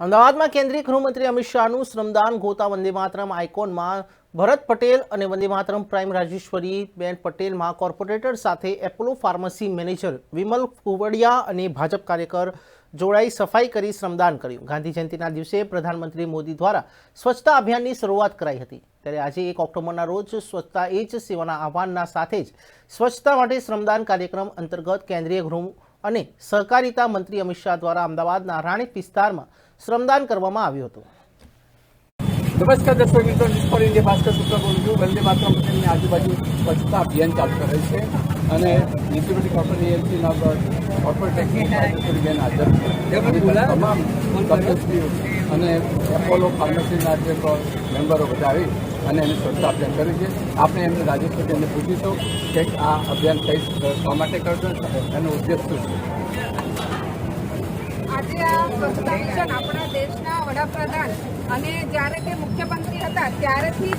અમદાવાદમાં કેન્દ્રીય ગૃહમંત્રી અમિત શાહનું શ્રમદાન ગોતા વંદે માતરમ આઇકોનમાં ભરત પટેલ અને વંદે માતરમ પ્રાઇમ રાજેશ્વરી બેન પટેલમાં કોર્પોરેટર સાથે Apollo pharmacy manager Vimal Kuvadiya અને ભાજપ કાર્યકર જોડાઈ સફાઈ કરી શ્રમદાન કર્યું. ગાંધી જયંતિના દિવસે પ્રધાનમંત્રી મોદી દ્વારા સ્વચ્છતા અભિયાનની શરૂઆત કરાઈ હતી. ત્યારે આજે એક ઓક્ટોબરના રોજ સ્વચ્છતા એ જ સેવાના આહવાનના સાથે જ સ્વચ્છતા માટે શ્રમદાન કાર્યક્રમ અંતર્ગત કેન્દ્રીય ગૃહ અને સહકારિતા મંત્રી અમિત શાહ દ્વારા અમદાવાદના રાણીપ વિસ્તારમાં શ્રમદાન કરવામાં આવ્યું હતું. નમસ્કાર દર્શક મિત્રો નિષ્ફળ ઇન્ડિયા ભાસ્કર સૂત્ર બોલું છું. વંદે માતરમ પટેલની આજુબાજુ સ્વચ્છતા અભિયાન ચાલુ કરે છે અને મ્યુનિસિપાલિટી કોર્પોરેટ એજન્સીના કોર્પોરેટ બેન હાજર છે. તમામ સદસ્યો અને એપોલો ફાર્મસીના જે મેમ્બરો બધા આવી અને એને સ્વચ્છતા અભિયાન કર્યું છે. આપણે એમને રાજેશ પટેલને પૂછીશું કે આ અભિયાન કઈ શા માટે કરશો એનો ઉદ્દેશ શું છે? આજે આ સ્વચ્છતા મિશન આપણા વડાપ્રધાન. અને જ્યારે તે મુખ્યમંત્રી હતા, ત્યારેથી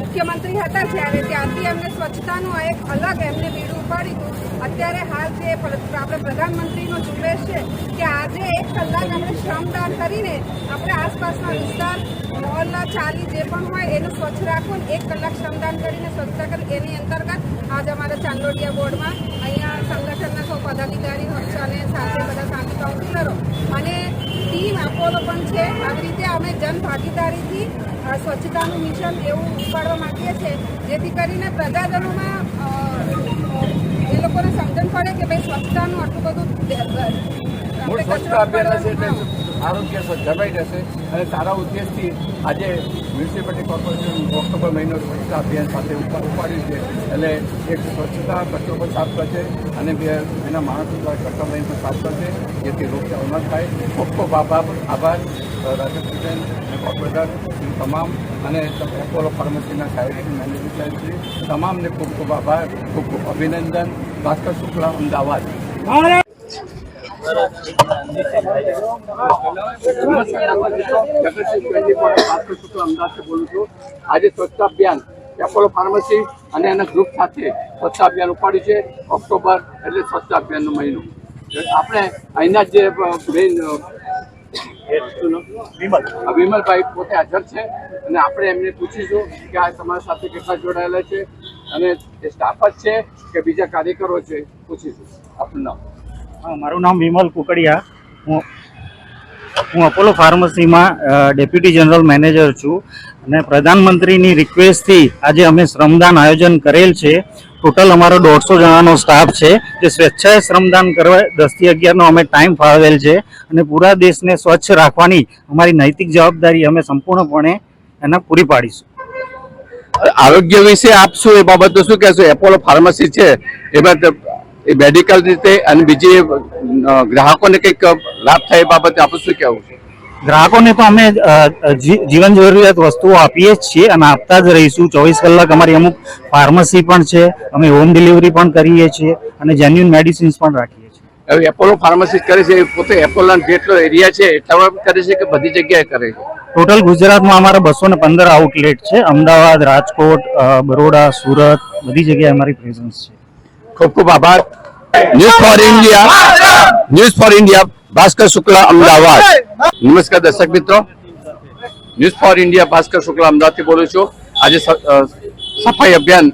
મુખ્યમંત્રી હતા જ્યારે, ત્યારથી એમને સ્વચ્છતાનું એક અલગ એમને બીડું ઉપાડ્યું. અત્યારે હાલ જે આપણે પ્રધાનમંત્રીનો ઝુંબેશ છે, કે આજે એક કલાક આપણે શ્રમદાન કરીને આપણે આસપાસના વિસ્તાર, મોહલ્લા, ચાલી જે પણ હોય એનું સ્વચ્છ રાખવું એક કલાક શ્રમદાન કરીને સ્વચ્છતા કરી. એની અંતર્ગત આજે અમારા ચાંદોડિયા બોર્ડમાં અહીંયા સંગઠનના સૌ પદાધિકારીઓ અને સાથે બધા શાંતિ કાઉન્સિલરો અને ટીમ એપોલો પણ છે. આવી રીતે અમે જન ભાગીદારીથી સ્વચ્છતાનું મિશન એવું ઉપાડવા માંગીએ છીએ જેથી કરીને પ્રજાજનોમાં એ લોકોને સમજણ પડે કે ભાઈ સ્વચ્છતાનું આટલું બધું આપણે કચરો આરોગ્ય જળવાઈ રહેશે. અને સારા ઉદ્દેશથી આજે મ્યુનિસિપાલિટી કોર્પોરેશન ઓક્ટોબર મહિનો સ્વચ્છતા અભિયાન સાથે ઉપા- ઉપાડ્યું છે. એટલે એક સ્વચ્છતા કચરો પણ સાફ કરશે અને બે એના માણસો દ્વારા કચરા લાઈન પણ સાફ કરશે. જેથી રોગચાળો ન થાય. ખૂબ ખૂબ આભાર રાજેશબેન અને કોર્પોરેટર તમામ. અને એપોલો ફાર્મસીના સાહેબ મેનેજર સાહેબશ્રી તમામને ખૂબ ખૂબ આભાર, ખૂબ ખૂબ અભિનંદન. ભાસ્કર શુક્લા, અમદાવાદ. આજે સ્વચ્છતા અભિયાન એપોલો ફાર્મસી અને એના ગ્રુપ સાથે સ્વચ્છતા અભિયાન ઉપાડ્યું છે ઓક્ટોબર એટલે સ્વચ્છતા અભિયાનનો મહિનો. આપણે અહીંના જે મેઇન વિમલભાઈ પોતે હાજર છે અને આપણે એમને પૂછીશું કે આ તમારા સાથે કેટલા જોડાયેલા છે અને એ સ્ટાફ જ છે કે બીજા કાર્યકરો છે પૂછીશું. આપનું નામ? મારું નામ વિમલ કુકડિયા. હું હું અપોલો ફાર્મસીમાં ડેપ્યુટી જનરલ મેનેજર છું અને પ્રધાનમંત્રીની રિક્વેસ્ટથી આજે અમે શ્રમદાન આયોજન કરેલ છે. ટોટલ અમારો દોઢસો જણાનો સ્ટાફ છે. જે સ્વેચ્છાએ શ્રમદાન કરવા દસથી અગિયારનો અમે ટાઈમ ફાળવેલ છે અને પૂરા દેશને સ્વચ્છ રાખવાની અમારી નૈતિક જવાબદારી અમે સંપૂર્ણપણે એને પૂરી પાડીશું. આરોગ્ય વિશે આપશું એ બાબતો શું કહેશો? એપોલો ફાર્મસી છે. એમાં એ મેડિકલ રીતે અને બીજી ગ્રાહકોને કંઈક લાભ થાય એ બાબતે આપણું શું કહેવું ગ્રાહકોને તો અમે જીવન જરૂરિયાત વસ્તુઓ આપીએ જ છીએ અને આપતા જ રહીશું. ચોવીસ કલાક અમારી અમુક ફાર્મસી પણ છે અમે હોમ ડિલિવરી પણ કરીએ છીએ અને જેન્યુન મેડિસિન્સ પણ રાખીએ છીએ. હવે એપોલો ફાર્મસી કરે છે એ પોતે એપોલો જેટલો એરિયા છે એટલા કરે છે કે બધી જગ્યાએ કરે છે? ટોટલ ગુજરાતમાં અમારા બસો ને પંદર આઉટલેટ છે. અમદાવાદ રાજકોટ બરોડા સુરત બધી જગ્યાએ અમારી પ્રેઝન્સ છે. ખૂબ ખૂબ આભાર. News for India news for India Bhaskar Shukla, Ahmedabad. નમસ્કાર દર્શક મિત્રો. News for India Bhaskar Shukla, અમદાવાદથી બોલું છું. આજે સફાઈ અભિયાન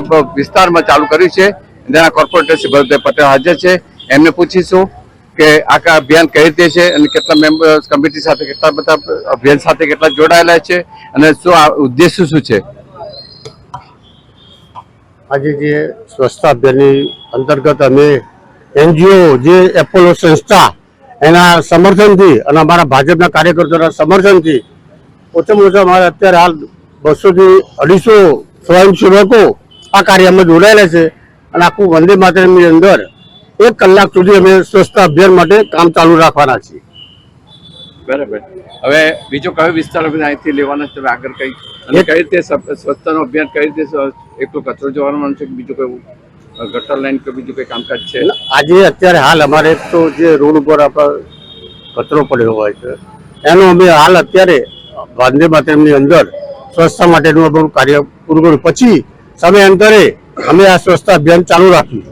બ- વિસ્તારમાં ચાલુ કર્યું છે. તેના કોર્પોરેટર શ્રી ભરતભાઈ પટેલ હાજર છે. એમને પૂછીશું કે આખા અભિયાન કઈ રીતે છે અને કેટલા મેમ્બર્સ, કમિટી સાથે કેટલા બધા અભિયાન સાથે કેટલા જોડાયેલા છે અને શું ઉદ્દેશ્ય શું છે? આજે જે સ્વચ્છતા અભિયાનની અંતર્ગત અમે એનજીઓ, જે એપોલો સંસ્થા, એના સમર્થનથી અને અમારા ભાજપના કાર્યકર્તાઓના સમર્થનથી ઓછામાં ઓછા અમારે અત્યારે હાલ બસોથી અઢીસો સ્વયંસેવકો આ કાર્યમાં જોડાયેલા છે અને આખું વંદે માતરમની અંદર એક કલાક સુધી અમે સ્વચ્છતા અભિયાન માટે કામ ચાલુ રાખવાના છીએ. બરાબર. હવે બીજો કયો વિસ્તાર અહીંથી લેવાનો છે તમે આગળ કઈ અને કઈ રીતે સ્વચ્છતાનો અભિયાન કઈ રીતે એકલું કચરો જવાનું છે કે બીજું કયું ગટર લાઈન કે બીજું કઈ કામકાજ છે? આજે અત્યારે હાલ અમારે તો જે રોડ ઉપર આપણે કચરો પડ્યો હોય છે એનો અમે હાલ અત્યારે વંદે માતરમની અંદર સ્વચ્છતા માટેનું અમારું કાર્ય પૂરું કર્યું. પછી સમયાંતરે અમે આ સ્વચ્છતા અભિયાન ચાલુ રાખ્યું.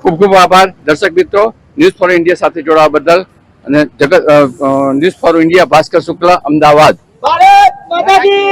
ખૂબ ખૂબ આભાર. દર્શક મિત્રો ન્યૂઝ ફોર ઇન્ડિયા સાથે જોડાવા બદલ અને જગત news for India Bhaskar Shukla Ahmedabad. Bharat માતાજી!